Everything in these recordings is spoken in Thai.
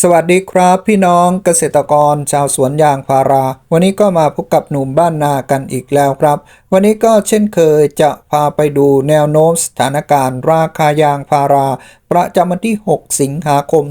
สวัสดีครับพี่น้องเกษตรกรชาวสวนยางพารา วันนี้ก็มาพบกับหนุ่มบ้านนากันอีกแล้วครับ วันนี้ก็เช่นเคยจะพาไปดูแนวโน้มสถานการณ์ราคายางพารา ประจำวันที่ 6 สิงหาคม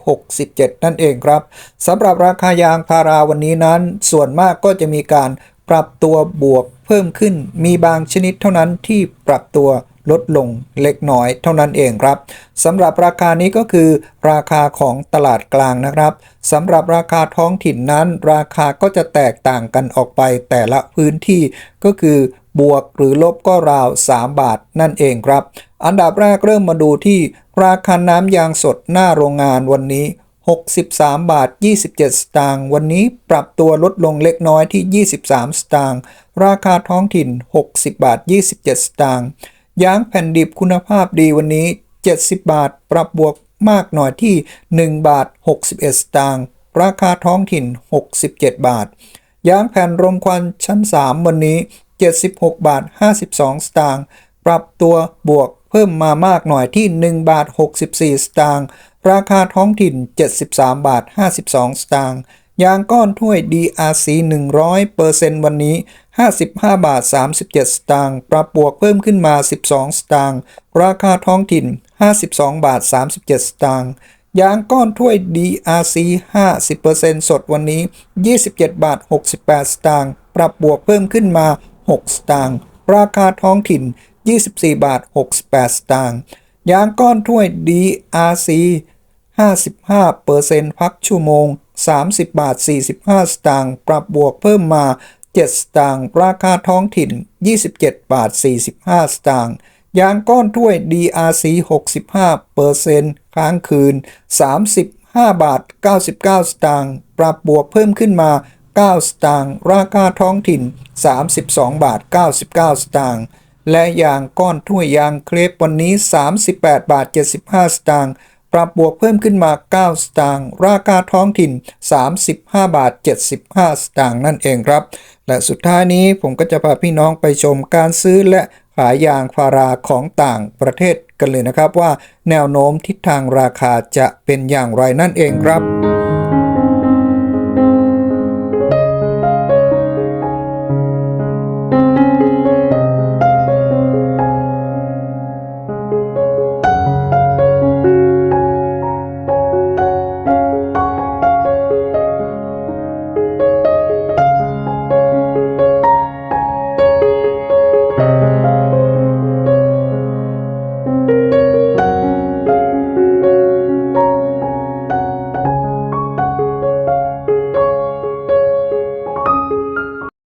2567 นั่นเองครับสำหรับราคายางพาราวันนี้นั้น ส่วนมากก็จะมีการปรับตัวบวกเพิ่มขึ้น มีบางชนิดเท่านั้นที่ปรับตัว ลดลงเล็กน้อยเท่านั้นเองครับสำหรับราคานี้ก็คือราคาของตลาดกลางนะครับสำหรับราคาท้องถิ่นนั้น ราคาก็จะแตกต่างกันออกไปแต่ละพื้นที่ก็คือบวกหรือลบก็ราว 3 บาทนั่นเองครับ อันดับแรกเริ่มมาดูที่ราคาน้ำยางสดหน้าโรงงานวันนี้ 63 บาท 27 สตางค์วันนี้ปรับตัวลดลงเล็กน้อยที่ 23 สตางค์ราคาท้องถิ่น 60 บาท 27 สตางค์ ยางแผ่นดิบคุณภาพดีวันนี้ 70 บาท ปรับบวกมากหน่อยที่ 1 บาท 61 สตางค์ ราคาท้องถิ่น 67 บาท ยางแผ่นรมควันชั้น 3 วันนี้ 76 บาท 52 สตางค์ ปรับตัวบวกเพิ่มมามากหน่อยที่ 1 บาท 64 สตางค์ ราคาท้องถิ่น 73 บาท 52 สตางค์ ยางก้อนถ้วย DRC 100%วันนี้ 55 บาท 37 สตางค์ปรับบวกเพิ่มขึ้นมา 12 สตางค์ราคาท้องถิ่น 52 บาท 37 สตางค์ยางก้อนถ้วย DRC 50%สดวันนี้ 27 บาท 68 สตางค์ปรับบวกเพิ่มขึ้นมา 6 สตางค์ราคาท้องถิ่น 24 บาท 68 สตางค์ยางก้อนถ้วย DRC 55%พักชั่วโมง 30 บาท 45 สตางค์ปรับบวกเพิ่มมา 7 สตางค์ราคาท้องถิ่น 27 บาท 45 สตางค์ยางก้อนถ้วย DRC 65%ค้างคืน 35 บาท 99 สตางค์ปรับบวกเพิ่มขึ้นมา 9 สตางค์ราคาท้องถิ่น 32 บาท 99 สตางค์และยางก้อนถ้วยยางเครปวันนี้ 38 บาท 75 สตางค์ ปรับบวกเพิ่มขึ้นมา 9 สตางค์ ราคาท้องถิ่น 35 บาท 75 สตางค์นั่นเองครับ และสุดท้ายนี้ผมก็จะพาพี่น้องไปชมการซื้อและขายยางพาราของต่างประเทศกันเลยนะครับว่าแนวโน้มทิศทางราคาจะเป็นอย่างไรนั่นเองครับ